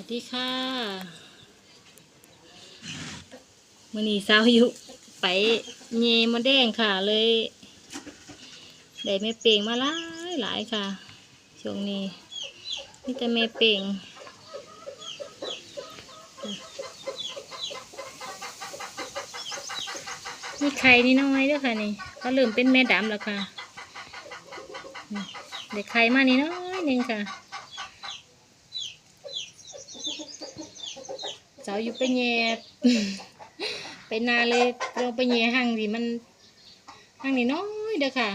วัสดีค่ะมือนี้สาวอยู่ไปเยมดแดงค่ะเลยได้แม่เป่งมาหลายหลายค่ะ ช่วงนี้นี่แต่แม่เป่งนี่ไข่นี่น้อยด้วยค่ะนี่ก็เริ่มเป็นแม่ดำแล้วค่ะเด็กไข่มานี่น้อยหนึงค่ะ สาอยู่ไปแย่ไปนาเลยลงไปแย่ห้างดิมันห้างนี่น้อยเด้อค่ะ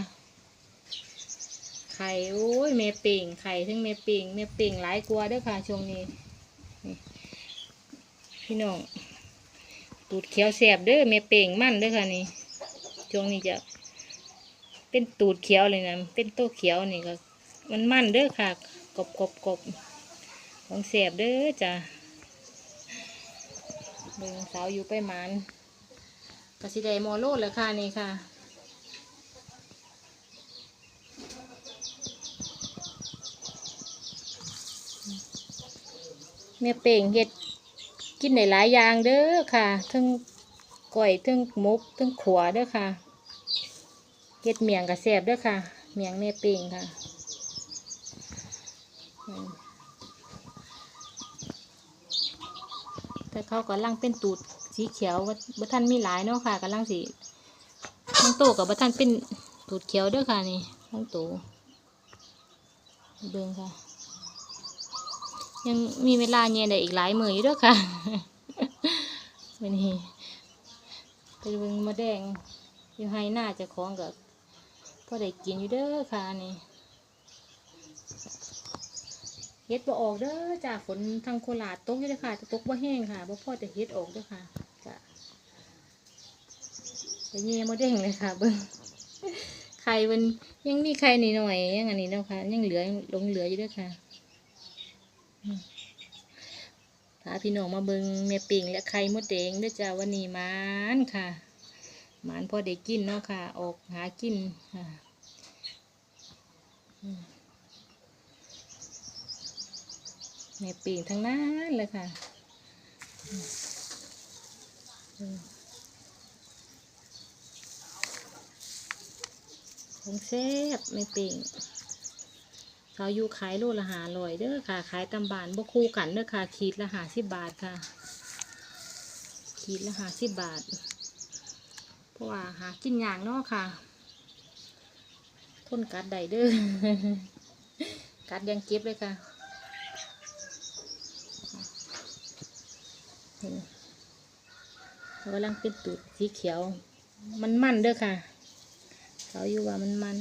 ไข่โอ้ยแม่เป่งไข่ทั้งแม่เป่งแม่เป่งหลายกลัวเด้อค่ะช่วงนี้พี่น้องตูดเขียวแสบเด้อแม่เป่งมั่นเด้อค่ะนี่ช่วงนี้จะเป็นตูดเขียวเลยนะเป็นโตเขียวนี่ก็มันมั่นเด้อค่ะกบกบกบของแสบเด้อจ้ะ บิ่งสาวอยู่ไปหมันกระสิได้โมโลดแล้วค่ะนี่ค่ะแม่เป่งเห็ดกินได้หลายอย่างเด้อค่ะทั้งก้อยทั้งหมกทั้งขวเด้อค่ะเห็ดเมียงกับแสบเด้อค่ะ เมียงแม่เป่งค่ะอืม แต่เขากำลังเป็นตูดสีเขียวว่าบัท่านมีหลายเนาะค่ะกำลังสีทั้งโตกับบัท่านเป็นตูดเขียวด้วยค่ะนี่ทั้งโตเบิ่งค่ะ ยังมีเวลาเงียได้อีกหลายมืออยู่ด้วยค่ะวันนี้ไปเบิ่งมาแดงอยู่ให้หน้าจะคล้องกับพอได้กินอยู่เด้อค่ะนี่ เฮ็ดบ่ออกเด้อจ้าฝนทางโคราชตกอยู่เด้อค่ะจะตกบ่แห้งค่ะบ่พอจะเฮ็ดออกเด้อค่ะจ้ะไปเงียบ่เด้งเลยค่ะเบิ่งไข่มันยังมีไข่นิดหน่อยยังอันนี้เนาะค่ะ ยังเหลือหลงเหลืออยู่เด้อค่ะพาพี่น้องมาเบิ่งแม่ปิงและไข่มดแดงเด้อจ้าวันนี้มานค่ะมานพอได้กินเนาะค่ะ ออกหากินค่ะอืม แม่ปีงทั้งนั้นเลยค่ะของแซ่บแม่ปีงเขาอยู่ขายโลละหาลอยเด้อค่ะ ขายตำบานบ่คู่กันเด้อค่ะ ขีดละหาสิบบาทค่ะ ขีดละหาสิบบาท เพราะว่าหากินอย่างเนาะค่ะ ทนกัดได้เด้อ กัดยังเจ็บเลยค่ะ เขากำลังเป็นตูดสีเขียว มันมันเด้อค่ะ เขาอยู่ว่ามันมัน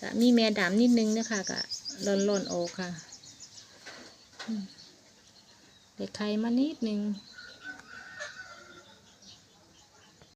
กะมีแม่ดำนิดนึงเด้อค่ะกะหล่นหล่นออกค่ะเด็กไข่มานิดนึง